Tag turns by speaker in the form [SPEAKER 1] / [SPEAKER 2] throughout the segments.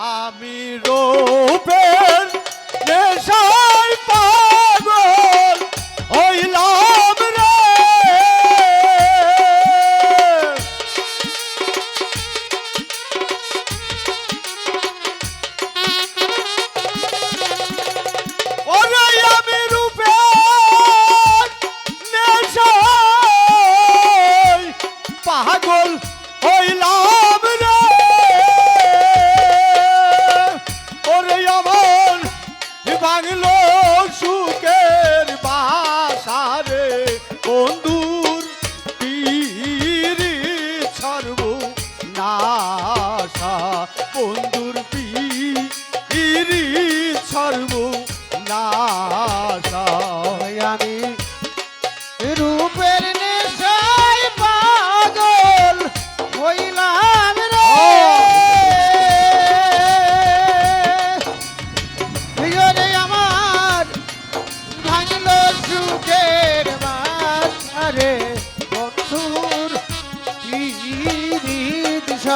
[SPEAKER 1] আমি রূপের নেশায় পাগল হইলাম রে। ওরে আমি রূপের নেশায় পাগল হইলাম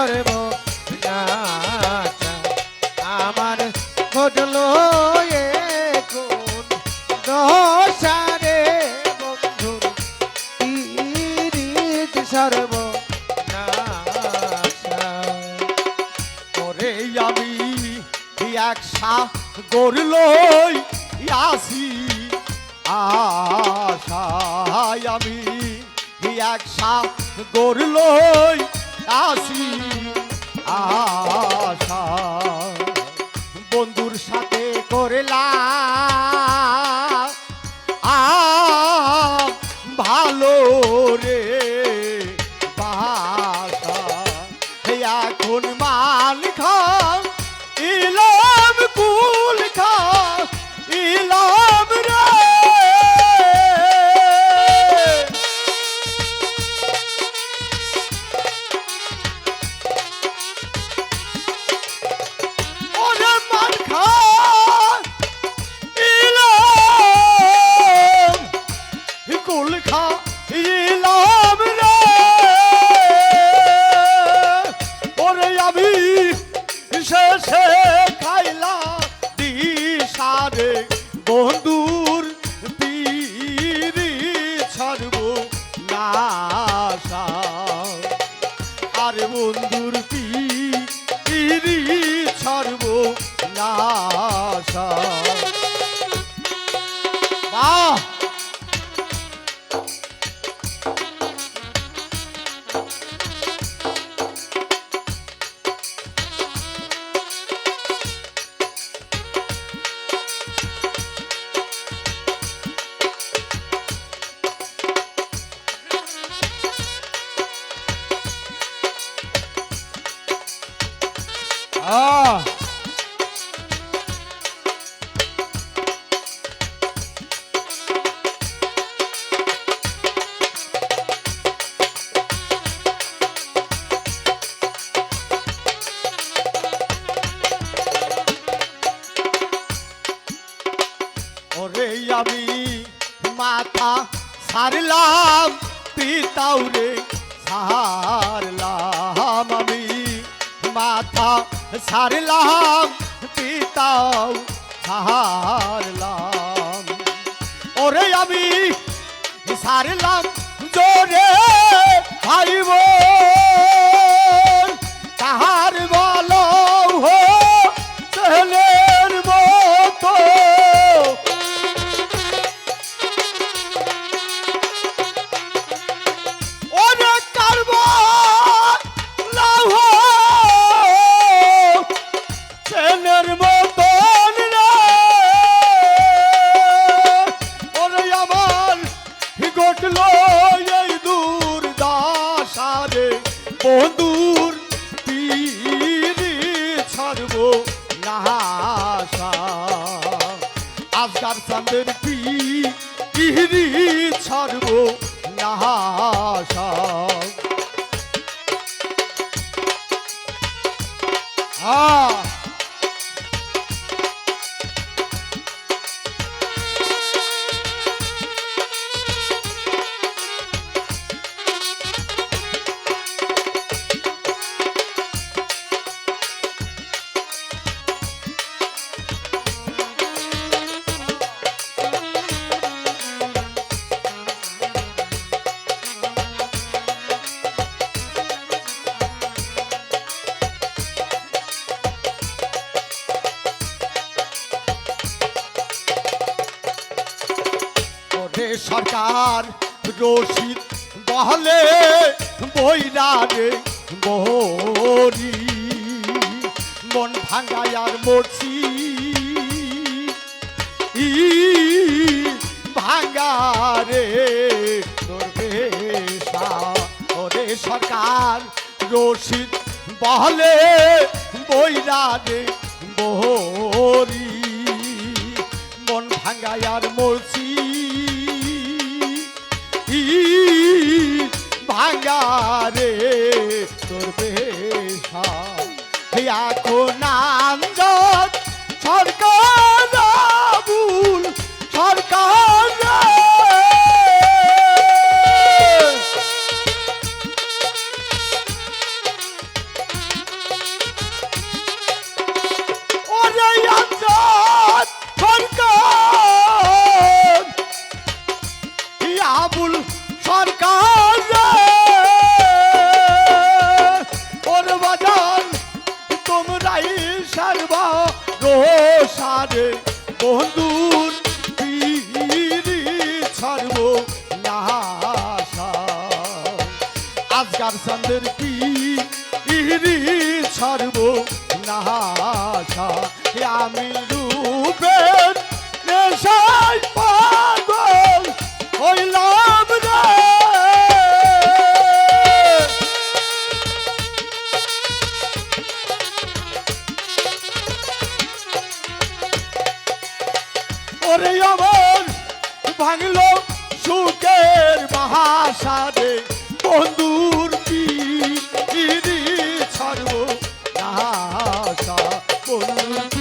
[SPEAKER 2] পিরিত সর্ব আমার ঘটলো এখন দশারে বন্ধুর পিরিত সর্ব
[SPEAKER 1] ওরে আমি একসা গড়লই আসি? আশায় আমি একসা গড়লই আসি আশা। বন্ধুর সাথে করলাম বন্ধুর সারলাম পিতাউরে সারলাম আমি। মাথা সারলাম পিতাও সারলাম। ওরে আমি সারলাম জোরে ভাইব। পিরি ছাড়ব নাশা আজকার চাঁদের পিরি ছাড়ব নাশা আহ! সরকার রশিদ বহলে বইরা রে বহরি। মন ভাঙ্গায়ার মরছি। ই বেশা ওরে সরকার রশিদ বহলে বইরা রে বহরি। মন ভাঙ্গায়ার মরছি। ই ভাঙ্গারে তোর বেশা এখন আমজদ সরকার আবুল সরকার সরকার। আবুল সরকার ওর বাজান, তোমরাই সারবা রোসারে বন্ধুর ছাড়ব নাশা আজকার চন্দ্রের পিরি ছাড়ব নাশা আমি রূপের নেশায় পাগল আমার ভাঙল সুখের মহাসারে বন্ধুর পিড়ি ছাড়ব নাশা বন্ধুর